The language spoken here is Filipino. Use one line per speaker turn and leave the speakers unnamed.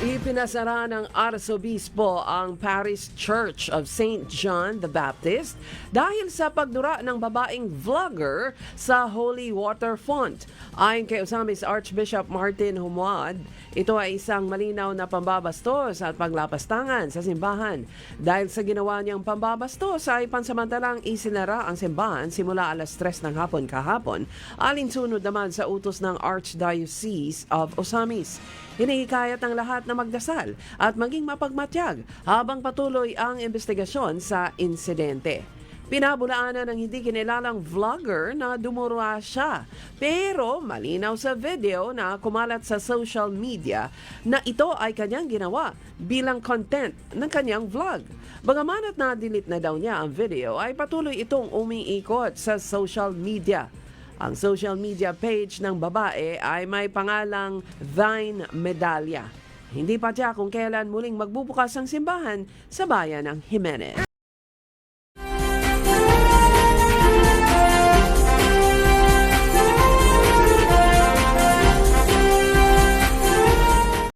Ipinasara ng Arsobispo ang Paris Church of St. John the Baptist dahil sa pagdura ng babaeng vlogger sa Holy Water Font. Ayon kay Osamis Archbishop Martin Humuad, ito ay isang malinaw na pambabastos at paglapastangan sa simbahan. Dahil sa ginawa niyang pambabastos ay pansamantalang isinara ang simbahan simula alas 3 ng hapon kahapon, alinsunod naman sa utos ng Archdiocese of Osamis. Hinihikayat ng lahat na magdasal at maging mapagmatyag habang patuloy ang investigasyon sa insidente. Pinabulaanan ng hindi kinilalang vlogger na dumura siya. Pero malinaw sa video na kumalat sa social media na ito ay kanyang ginawa bilang content ng kanyang vlog. Bagaman at na-delete na daw niya ang video ay patuloy itong umiikot sa social media. Ang social media page ng babae ay may pangalang Thine Medalya. Hindi pa tiyak kung kailan muling magbubukas ang simbahan sa bayan ng Jimenez.